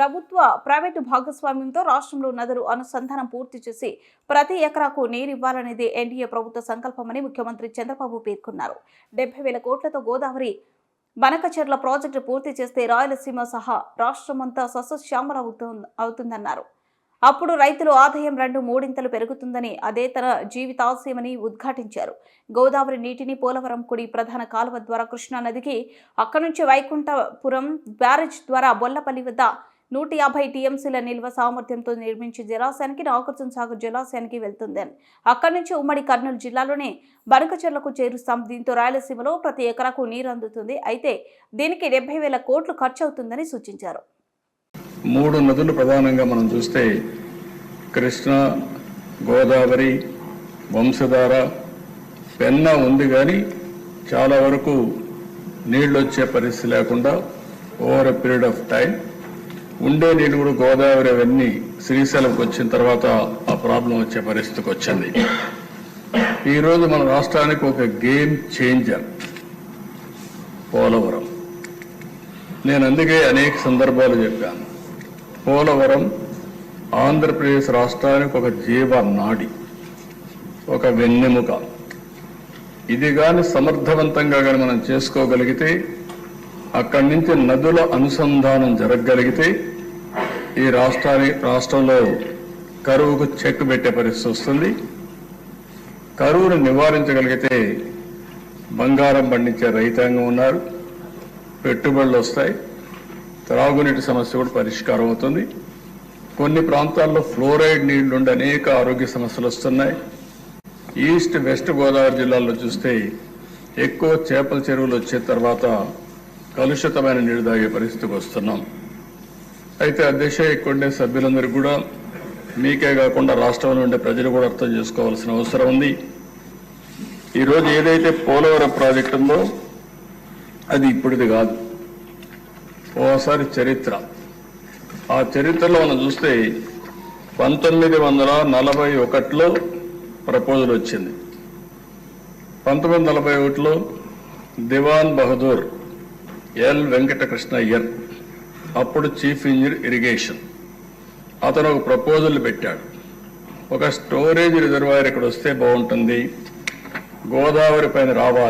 ప్రభుత్వ ప్రైవేటు భాగస్వామ్యంతో రాష్ట్రంలో నదులు అనుసంధానం పూర్తి చేసి ప్రతి ఎకరాకు నీరు ఇవ్వాలనేది ఎన్డీఏ ప్రభుత్వ సంకల్పమని ముఖ్యమంత్రి చంద్రబాబు పేర్కొన్నారు. డెబ్బై వేల కోట్లతో గోదావరి బనకచెర్ల ప్రాజెక్టు పూర్తి చేస్తే రాయలసీమ సహా రాష్ట్రమంతా సస్యశ్యామల అవుతుందన్నారు. అప్పుడు రైతులు ఆదాయం రెండు మూడింతలు పెరుగుతుందని అదే తన జీవితాశయమని ఉద్ఘాటించారు. గోదావరి నీటిని పోలవరం కుడి ప్రధాన కాలువ ద్వారా కృష్ణా నదికి అక్కడి నుంచి వైకుంఠపురం బ్యారేజ్ ద్వారా బొల్లపల్లి వద్ద నూట యాభై టీఎంసీల నిల్వ సామర్థ్యంతో నిర్మించే జలాశయానికి నాగార్జున సాగర్ జలాశయానికి వెళ్తుందని. అక్కడి నుంచి ఉమ్మడి కర్నూలు జిల్లాలోనే బనకచెర్లకు చేరుస్తాం. దీంతో రాయలసీమలో ప్రతి ఎకరాకు నీరు అందుతుంది అయితే దీనికి డెబ్బై వేల కోట్లు ఖర్చు అవుతుందని సూచించారు. మూడు నదులు ప్రధానంగా మనం చూస్తే కృష్ణ గోదావరి వంశధార పెన్న ఉంది కానీ చాలా వరకు నీళ్ళు వచ్చే పరిస్థితి లేకుండా over a period of time ఉండే నీళ్ళు కూడా గోదావరి అవన్నీ శ్రీశైలంకి వచ్చిన తర్వాత ఆ ప్రాబ్లం వచ్చే పరిస్థితికి వచ్చింది. ఈరోజు మన రాష్ట్రానికి ఒక గేమ్ చేంజర్. పోలవరం. నేను అందుకే అనేక సందర్భాలు చెప్పాను. పోలవరం ఆంధ్రప్రదేశ్ రాష్ట్రానికి ఒక జీవ నాడి ఒక వెన్నెముక. ఇది కానీ సమర్థవంతంగా కానీ మనం చేసుకోగలిగితే అక్కడి నుంచి నదుల అనుసంధానం జరగగలిగితే ఈ రాష్ట్రాన్ని రాష్ట్రంలో కరువుకు చెక్ పెట్టే పరిస్థితి వస్తుంది. కరువును నివారించగలిగితే బంగారం పండించే రైతాంగం ఉన్నారు. పెట్టుబడులు వస్తాయి. త్రాగునీటి సమస్య కూడా పరిష్కారం అవుతుంది. కొన్ని ప్రాంతాల్లో ఫ్లోరైడ్ నీళ్ళు అనేక ఆరోగ్య సమస్యలు వస్తున్నాయి. ఈస్ట్ వెస్ట్ గోదావరి జిల్లాల్లో చూస్తే ఎక్కువ చేపల చెరువులు వచ్చిన తర్వాత కలుషితమైన నీరు తాగే పరిస్థితికి వస్తున్నాం. అయితే అధ్యక్ష దిశ ఇక్కడ సభ్యులందరూ కూడా మీకే కాకుండా రాష్ట్రంలో ఉండే ప్రజలు కూడా అర్థం చేసుకోవాల్సిన అవసరం ఉంది. ఈరోజు ఏదైతే పోలవరం ప్రాజెక్టు ఉందో అది ఇప్పుడుది కాదు. ఓసారి చరిత్ర. ఆ చరిత్రలో మనం చూస్తే పంతొమ్మిది వందల నలభై ఒకటిలో ప్రపోజల్ వచ్చింది. పంతొమ్మిది వందల నలభై ఒకటిలో దివాన్ బహదూర్ ఎల్ వెంకటకృష్ణ అయ్యర్ అప్పుడు చీఫ్ ఇంజనీర్ ఇరిగేషన్. అతను ఒక ప్రపోజల్ పెట్టాడు. ఒక స్టోరేజ్ రిజర్వాయర్ ఇక్కడ వస్తే బాగుంటుంది. గోదావరి పైన రావాలి.